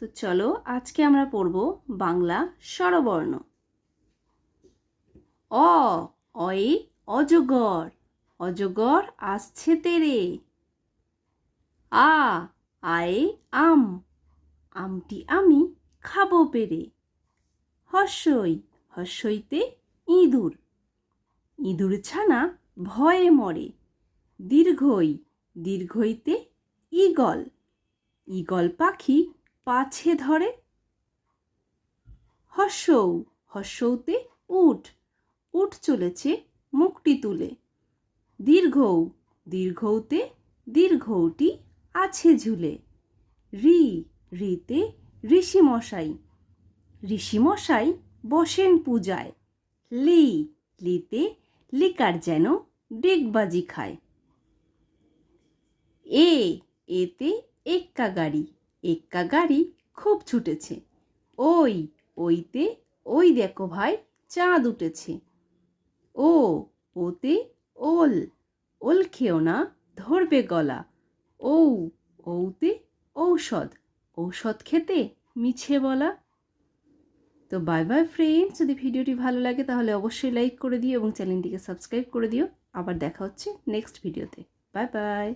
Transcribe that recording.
তো চলো আজকে আমরা পড়ব বাংলা স্বরবর্ণ। অ, অয়ে, অজগর অজগর আসছে তেরে। আ, আয়ে, আম, আমটি আমি খাব পেরে। হর্ষই হর্ষইতে ইঁদুর। ইঁদুর ছানা ভয়ে মরে। দীর্ঘই, দীর্ঘইতে ঈগল। ঈগল পাখি পাছে ধরে? হর্ষৌ, হর্ষৌতে উঠ উঠ চলেছে মুখটি তুলে। দীর্ঘৌ, দীর্ঘৌতে দীর্ঘৌটি আছে ঝুলে। রি, রিতে ঋষিমশাই। ঋষিমশাই বসেন পূজায়। লি, লিতে লিকার যেন ডেকবাজি খায়। এ, এতে এক্কা গাড়ি। এক্কা গাড়ি খুব ছুটেছে। ওই, ওইতে, ওই দেখো ভাই, চাঁদ উঠেছে। ও, ওতে, ওল ওল খেও না, ধরবে গলা। ও ঔতে, ঔষধ ঔষধ খেতে মিছে বলা। তো বাই বাই ফ্রেন্ডস যদি ভিডিওটি ভালো লাগে তাহলে অবশ্যই লাইক করে দিও এবং চ্যানেলটিকে সাবস্ক্রাইব করে দিও। আবার দেখা হচ্ছে নেক্সট ভিডিওতে বাই বাই